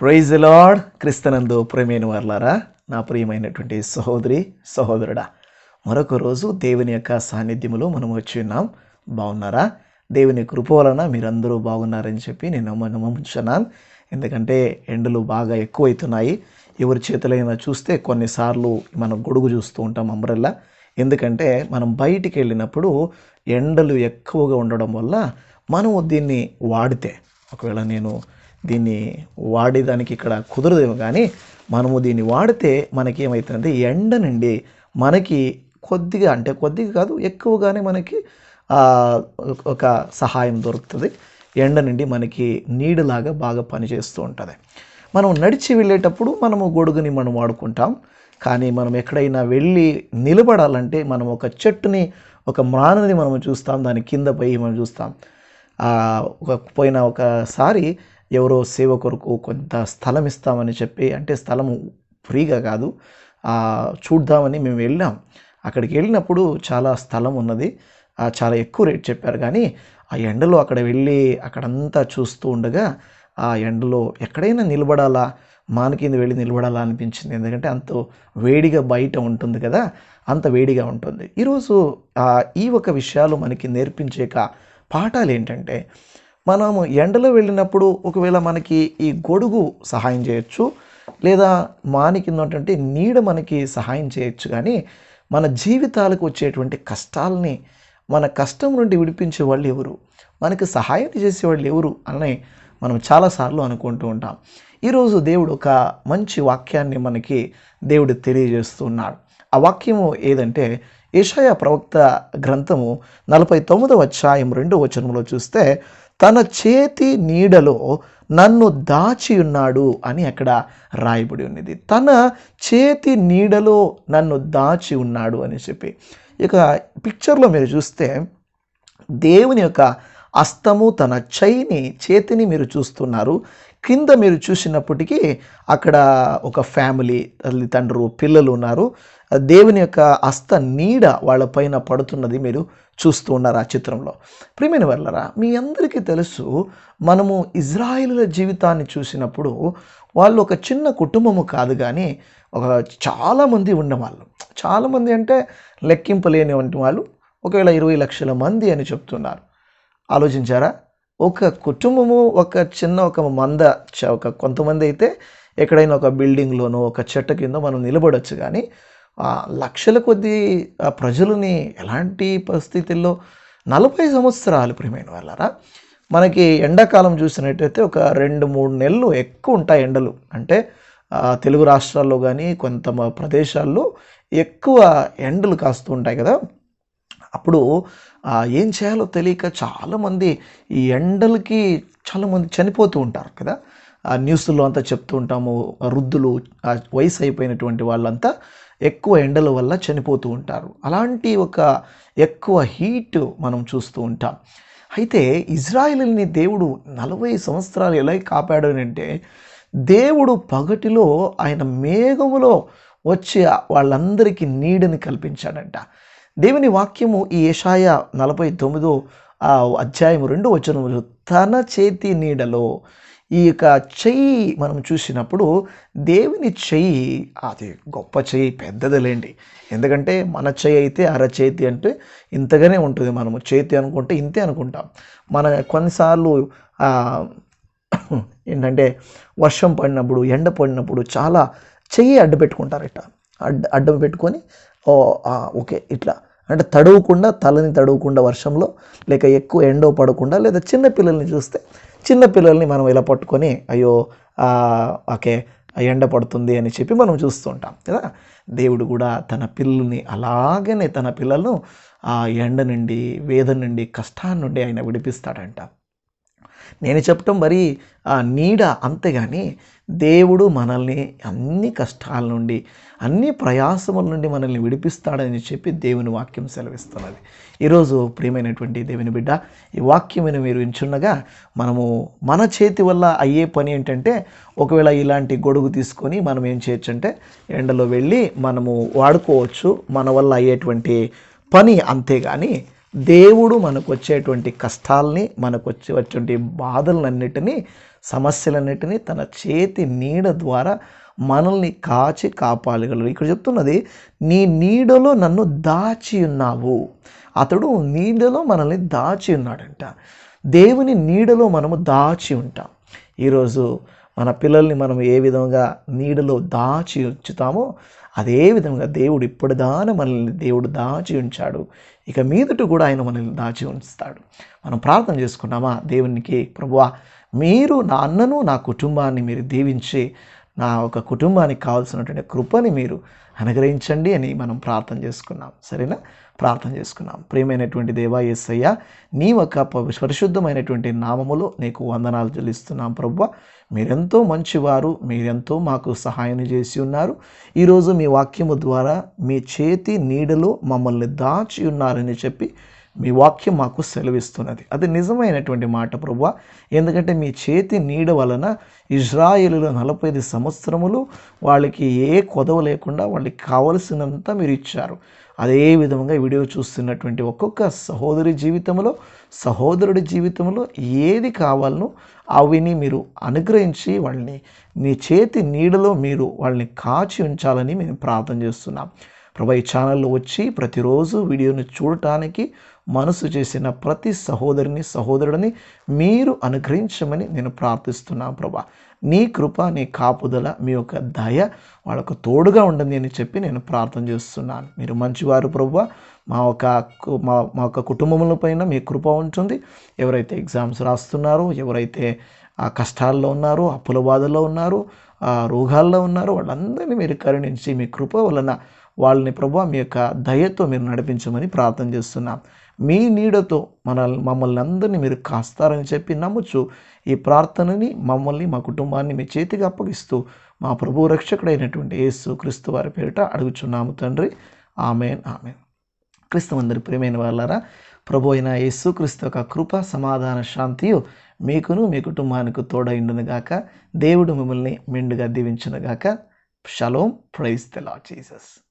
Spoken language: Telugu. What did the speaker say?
ప్రైజ్ లార్డ్ క్రిస్తనందు ప్రేమైన వర్లారా నా ప్రియమైనటువంటి సహోదరి సహోదరుడా మరొక రోజు దేవుని యొక్క సాన్నిధ్యములో మనం వచ్చి ఉన్నాం. బాగున్నారా? దేవుని కృప వలన మీరందరూ బాగున్నారని చెప్పి నేను నమ్మ నమ్ముచున్నాను. ఎందుకంటే ఎండలు బాగా ఎక్కువైతున్నాయి. ఎవరి చేతులైనా చూస్తే కొన్నిసార్లు మనం గొడుగు చూస్తూ ఉంటాం అంబ్రెల్లా. ఎందుకంటే మనం బయటికి వెళ్ళినప్పుడు ఎండలు ఎక్కువగా ఉండడం వల్ల మనము దీన్ని వాడితే ఒకవేళ నేను దీన్ని వాడేదానికి ఇక్కడ కుదరదేమో కానీ మనము దీన్ని వాడితే మనకి ఏమవుతుందంటే ఎండ నుండి మనకి కొద్దిగా అంటే కొద్దిగా కాదు ఎక్కువగానే మనకి ఒక సహాయం దొరుకుతుంది. ఎండ నుండి మనకి నీడలాగా బాగా పనిచేస్తూ ఉంటుంది. మనం నడిచి వెళ్ళేటప్పుడు మనము గొడుగుని మనం వాడుకుంటాం. కానీ మనం ఎక్కడైనా వెళ్ళి నిలబడాలంటే మనం ఒక చెట్టుని ఒక మ్రాణని మనం చూస్తాం. దాని కింద పోయి మనం చూస్తాం. ఒక పోయిన ఒకసారి ఎవరో సేవ కొరకు కొంత స్థలం ఇస్తామని చెప్పి అంటే స్థలము ఫ్రీగా కాదు. చూద్దామని మేము వెళ్ళాం. అక్కడికి వెళ్ళినప్పుడు చాలా స్థలం ఉన్నది. చాలా ఎక్కువ రేట్ చెప్పారు. కానీ ఆ ఎండలో అక్కడ వెళ్ళి అక్కడంతా చూస్తూ ఉండగా ఆ ఎండలో ఎక్కడైనా నిలబడాలా? మాన కింద వెళ్ళి నిలబడాలా అనిపించింది. ఎందుకంటే అంత వేడిగా బయట ఉంటుంది కదా అంత వేడిగా ఉంటుంది. ఈరోజు ఈ ఒక విషయాలు మనకి నేర్పించేక పాఠాలు ఏంటంటే మనము ఎండలో వెళ్ళినప్పుడు ఒకవేళ మనకి ఈ గొడుగు సహాయం చేయొచ్చు లేదా మాని కింద నీడ మనకి సహాయం చేయొచ్చు. కానీ మన జీవితాలకు వచ్చేటువంటి కష్టాలని మన కష్టం నుండి విడిపించే వాళ్ళు ఎవరు? మనకి సహాయం చేసేవాళ్ళు ఎవరు? అని మనం చాలాసార్లు అనుకుంటూ ఉంటాం. ఈరోజు దేవుడు ఒక మంచి వాక్యాన్ని మనకి దేవుడు తెలియజేస్తున్నాడు. ఆ వాక్యము ఏదంటే ఏషాయ ప్రవక్త గ్రంథము నలభై తొమ్మిదవ అధ్యాయం రెండో వచనంలో చూస్తే తన చేతి నీడలో నన్ను దాచి ఉన్నాడు అని అక్కడ రాయబడి ఉన్నది. తన చేతి నీడలో నన్ను దాచి ఉన్నాడు అని చెప్పి. ఇక పిక్చర్లో మీరు చూస్తే దేవుని యొక్క అస్తము తన చైని చేతిని మీరు చూస్తున్నారు. కింద మీరు చూసినప్పటికీ అక్కడ ఒక ఫ్యామిలీ తల్లిదండ్రులు పిల్లలు ఉన్నారు. దేవుని యొక్క అస్త నీడ వాళ్ళపైన పడుతున్నది మీరు చూస్తూ ఉన్నారు ఆ చిత్రంలో. ప్రియమైన వెళ్ళరా మీ అందరికీ తెలుసు మనము ఇజ్రాయిలుల జీవితాన్ని చూసినప్పుడు వాళ్ళు ఒక చిన్న కుటుంబము కాదు కానీ ఒక చాలామంది ఉండేవాళ్ళు చాలామంది అంటే లెక్కింపలేనివంటి వాళ్ళు ఒకవేళ ఇరవై లక్షల మంది అని చెప్తున్నారు. ఆలోచించారా? ఒక కుటుంబము ఒక చిన్న ఒక మంద చ- ఒక కొంతమంది అయితే ఎక్కడైనా ఒక బిల్డింగ్లోనో ఒక చెట్టు కింద మనం నిలబడొచ్చు కానీ లక్షల కొద్ది ప్రజలని ఎలాంటి పరిస్థితుల్లో నలభై సంవత్సరాలు ప్రియమైన వాళ్ళారా? మనకి ఎండాకాలం చూసినట్టయితే ఒక రెండు మూడు నెలలు ఎక్కువ ఉంటాయి ఎండలు. అంటే తెలుగు రాష్ట్రాల్లో కానీ కొంత ప్రదేశాల్లో ఎక్కువ ఎండలు కాస్తూ ఉంటాయి కదా. అప్పుడు ఏం చేయాలో తెలియక చాలామంది ఈ ఎండలకి చాలామంది చనిపోతూ ఉంటారు కదా. ఆ న్యూస్లో అంతా చెప్తూ ఉంటాము వృద్ధులు వయసు అయిపోయినటువంటి వాళ్ళంతా ఎక్కువ ఎండల వల్ల చనిపోతూ ఉంటారు. అలాంటి ఒక ఎక్కువ హీట్ మనం చూస్తూ ఉంటాం. అయితే ఇజ్రాయిల్ని దేవుడు నలభై సంవత్సరాలు ఎలా కాపాడు అంటే దేవుడు పగటిలో ఆయన మేఘములో వచ్చి వాళ్ళందరికీ నీడని కల్పించాడంట. దేవుని వాక్యము ఈ ఏషాయ నలభై తొమ్మిదో అధ్యాయం రెండో వచనములు తన చేతి నీడలో ఈ యొక్క చెయ్యి మనం చూసినప్పుడు దేవుని చెయ్యి అది గొప్ప చెయ్యి పెద్దదిలేండి. ఎందుకంటే మన చెయ్యి అయితే అరచేతి అంటే ఇంతగానే ఉంటుంది మనము. చేతి అనుకుంటే ఇంతే అనుకుంటాం. మన కొన్నిసార్లు ఏంటంటే వర్షం పడినప్పుడు ఎండ పడినప్పుడు చాలా చెయ్యి అడ్డు పెట్టుకుంటారట. అడ్డ అడ్డం పెట్టుకొని ఓ ఓకే ఇట్లా. అంటే తడవకుండా తలని తడవకుండా వర్షంలో లేక ఎక్కువ ఎండో పడకుండా లేదా చిన్న పిల్లల్ని చూస్తే చిన్న పిల్లల్ని మనం ఇలా పట్టుకొని అయ్యో ఓకే ఎండ పడుతుంది అని చెప్పి మనం చూస్తుంటాం కదా? దేవుడు కూడా తన పిల్లల్ని అలాగనే తన పిల్లలను ఆ ఎండ నుండి వేదన నుండి కష్టాన్ని నుండి ఆయన విడిపిస్తాడంట. నేను చెప్పటం మరి ఆ నీడ అంతేగాని దేవుడు మనల్ని అన్ని కష్టాల నుండి అన్ని ప్రయాసముల నుండి మనల్ని విడిపిస్తాడని చెప్పి దేవుని వాక్యం సెలవిస్తున్నది. ఈరోజు ప్రియమైనటువంటి దేవుని బిడ్డ ఈ వాక్యమైన మీరు వించున్నగా మనము మన చేతి వల్ల అయ్యే పని ఏంటంటే ఒకవేళ ఇలాంటి గొడుగు తీసుకొని మనం ఏం చేయొచ్చు అంటే ఎండలో వెళ్ళి మనము వాడుకోవచ్చు మన వల్ల అయ్యేటువంటి పని అంతేగాని దేవుడు మనకు వచ్చేటువంటి కష్టాలని మనకు వచ్చేటువంటి బాధలన్నిటినీ సమస్యలన్నిటినీ తన చేతి నీడ ద్వారా మనల్ని కాచి కాపాడగలరు ఇక్కడ చెప్తున్నది నీ నీడలో నన్ను దాచి ఉన్నావు. అతడు నీడలో మనల్ని దాచి ఉన్నాడంట. దేవుని నీడలో మనము దాచి ఉంటాం. ఈరోజు మన పిల్లల్ని మనం ఏ విధంగా నీడలో దాచి ఉంచుతామో అదే విధంగా దేవుడు ఇప్పటిదాన మనల్ని దేవుడు దాచి ఉంచాడు. ఇక మీదట కూడా ఆయన మనల్ని దాచి ఉంచుతాడు. మనం ప్రార్థన చేసుకున్నామా? దేవునికి ప్రభువా మీరు నా అన్నను నా కుటుంబాన్ని మీరు దీవించి నా ఒక కుటుంబానికి కావాల్సినటువంటి కృపని మీరు అనుగ్రహించండి అని మనం ప్రార్థన చేసుకున్నాం. సరేనా? ప్రార్థన చేసుకున్నాం. ప్రియమైనటువంటి దేవా ఏసయ్య నీ ఒక పరిశుద్ధమైనటువంటి నామములో నీకు వందనాలు చెల్లిస్తున్నాం ప్రభు మీరెంతో మంచివారు మీరెంతో మాకు సహాయం చేసి ఉన్నారు. ఈరోజు మీ వాక్యము ద్వారా మీ చేతి నీడలో మమ్మల్ని దాచి ఉన్నారని చెప్పి మీ వాక్యం మాకు సెలవిస్తున్నది. అది నిజమైనటువంటి మాట ప్రభు ఎందుకంటే మీ చేతి నీడ వలన ఇజ్రాయేలులో నలభై ఐదు సంవత్సరములు వాళ్ళకి ఏ కొదవ లేకుండా వాళ్ళకి కావలసినంత మీరు ఇచ్చారు. అదే విధంగా వీడియో చూస్తున్నటువంటి ఒక్కొక్క సహోదరి జీవితంలో సహోదరుడి జీవితంలో ఏది కావాలనో అవిని మీరు అనుగ్రహించి వాళ్ళని మీ చేతి నీడలో మీరు వాళ్ళని కాచి ఉంచాలని మేము ప్రార్థన చేస్తున్నాం. ప్రభా ఈ ఛానల్లో వచ్చి ప్రతిరోజు వీడియోని చూడటానికి మనసు చేసిన ప్రతి సహోదరిని సహోదరుడిని మీరు అనుగ్రహించమని నేను ప్రార్థిస్తున్నాను ప్రభా. నీ కృప నీ కాపుదల మీ యొక్క దయ వాళ్ళకు తోడుగా ఉండండి అని చెప్పి నేను ప్రార్థన చేస్తున్నాను. మీరు మంచివారు ప్రభు. మా ఒక మా మా యొక్క కుటుంబముల పైన మీ కృప ఉంటుంది ఎవరైతే ఎగ్జామ్స్ రాస్తున్నారో ఎవరైతే ఆ కష్టాల్లో ఉన్నారో అప్పుల బాధల్లో ఉన్నారో ఆ రోగాల్లో ఉన్నారో వాళ్ళందరినీ మీరు కరుణించి మీ కృప వలన వాళ్ళని ప్రభు మీ యొక్క దయతో మీరు నడిపించమని ప్రార్థన చేస్తున్నాం. మీ నీడతో మన మమ్మల్ని అందరినీ మీరు కాస్తారని చెప్పి నమ్ముచు ఈ ప్రార్థనని మమ్మల్ని మా కుటుంబాన్ని మీ చేతికి అప్పగిస్తూ మా ప్రభు రక్షకుడైనటువంటి యేసు క్రీస్తు వారి పేరిట అడుగుచున్నాము తండ్రి. Amen amen. క్రీస్తుమందరి ప్రేమైన వాళ్ళారా ప్రభు అయిన యేసు క్రీస్తు యొక్క కృప సమాధాన శాంతియు మీకును మీ కుటుంబానికి తోడైండునుగాక దేవుడు మిమ్మల్ని మెండుగా దీవించునుగాక షలోం ప్రైజ్ ద లాడ్ జీసస్.